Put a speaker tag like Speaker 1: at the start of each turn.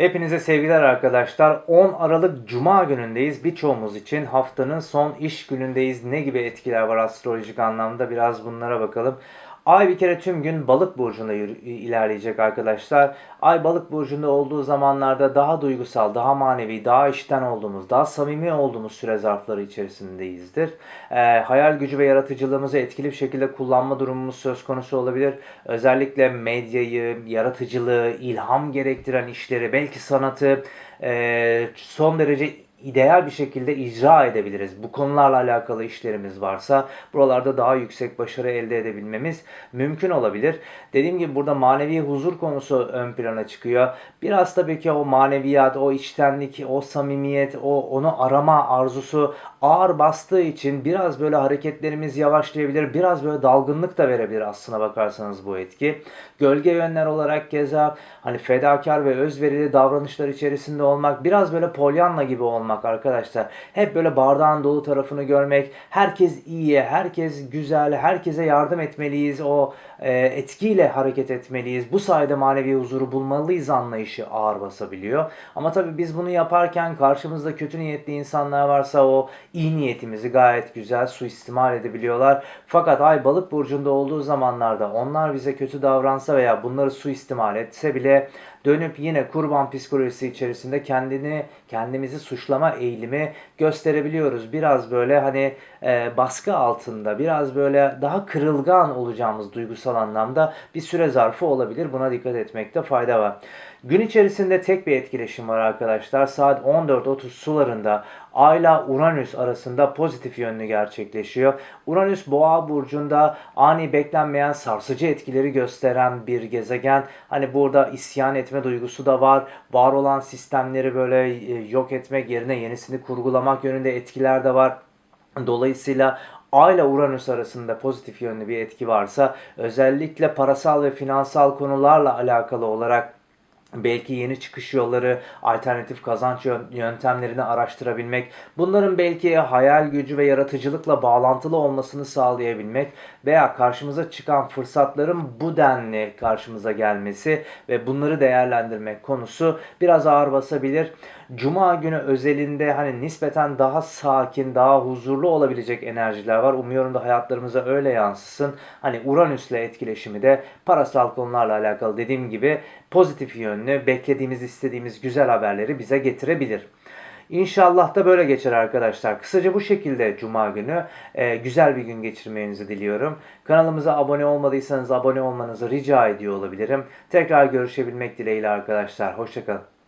Speaker 1: Hepinize sevgiler arkadaşlar. 10 Aralık Cuma günündeyiz. Birçoğumuz için haftanın son iş günündeyiz. Ne gibi etkiler var astrolojik anlamda biraz bunlara bakalım. Ay bir kere tüm gün balık burcunda ilerleyecek arkadaşlar. Ay balık burcunda olduğu zamanlarda daha duygusal, daha manevi, daha içten olduğumuz, daha samimi olduğumuz süre zarfları içerisindeyizdir. Ee, hayal gücü ve yaratıcılığımızı etkili bir şekilde kullanma durumumuz söz konusu olabilir. Özellikle medyayı, yaratıcılığı, ilham gerektiren işleri, belki sanatı e, son derece ideal bir şekilde icra edebiliriz. Bu konularla alakalı işlerimiz varsa buralarda daha yüksek başarı elde edebilmemiz mümkün olabilir. Dediğim gibi burada manevi huzur konusu ön plana çıkıyor. Biraz tabii ki o maneviyat, o içtenlik, o samimiyet, o onu arama arzusu ağır bastığı için biraz böyle hareketlerimiz yavaşlayabilir. Biraz böyle dalgınlık da verebilir aslına bakarsanız bu etki. Gölge yönler olarak keza hani fedakar ve özverili davranışlar içerisinde olmak, biraz böyle polyanla gibi olmak arkadaşlar. Hep böyle bardağın dolu tarafını görmek, herkes iyi, herkes güzel, herkese yardım etmeliyiz. O e, etkiyle hareket etmeliyiz. Bu sayede manevi huzuru bulmalıyız anlayışı ağır basabiliyor. Ama tabii biz bunu yaparken karşımızda kötü niyetli insanlar varsa o iyi niyetimizi gayet güzel suistimal edebiliyorlar. Fakat ay balık burcunda olduğu zamanlarda onlar bize kötü davransa veya bunları suistimal etse bile dönüp yine kurban psikolojisi içerisinde kendini kendimizi suçlama eğilimi gösterebiliyoruz. Biraz böyle hani e, baskı altında, biraz böyle daha kırılgan olacağımız duygusal anlamda bir süre zarfı olabilir. Buna dikkat etmekte fayda var. Gün içerisinde tek bir etkileşim var arkadaşlar. Saat 14.30 sularında Ayla Uranüs arasında pozitif yönlü gerçekleşiyor. Uranüs Boğa burcunda ani beklenmeyen sarsıcı etkileri gösteren bir gezegen. Hani burada isyan etme duygusu da var. Var olan sistemleri böyle e, yok etmek yerine yenisini kurgulamak yönünde etkiler de var. Dolayısıyla Ay ile Uranüs arasında pozitif yönlü bir etki varsa özellikle parasal ve finansal konularla alakalı olarak belki yeni çıkış yolları, alternatif kazanç yön- yöntemlerini araştırabilmek, bunların belki hayal gücü ve yaratıcılıkla bağlantılı olmasını sağlayabilmek veya karşımıza çıkan fırsatların bu denli karşımıza gelmesi ve bunları değerlendirmek konusu biraz ağır basabilir. Cuma günü özelinde hani nispeten daha sakin, daha huzurlu olabilecek enerjiler var. Umuyorum da hayatlarımıza öyle yansısın. Hani Uranüs'le etkileşimi de parasal konularla alakalı dediğim gibi pozitif yönlü, beklediğimiz, istediğimiz güzel haberleri bize getirebilir. İnşallah da böyle geçer arkadaşlar. Kısaca bu şekilde Cuma günü e, güzel bir gün geçirmenizi diliyorum. Kanalımıza abone olmadıysanız abone olmanızı rica ediyor olabilirim. Tekrar görüşebilmek dileğiyle arkadaşlar. Hoşçakalın.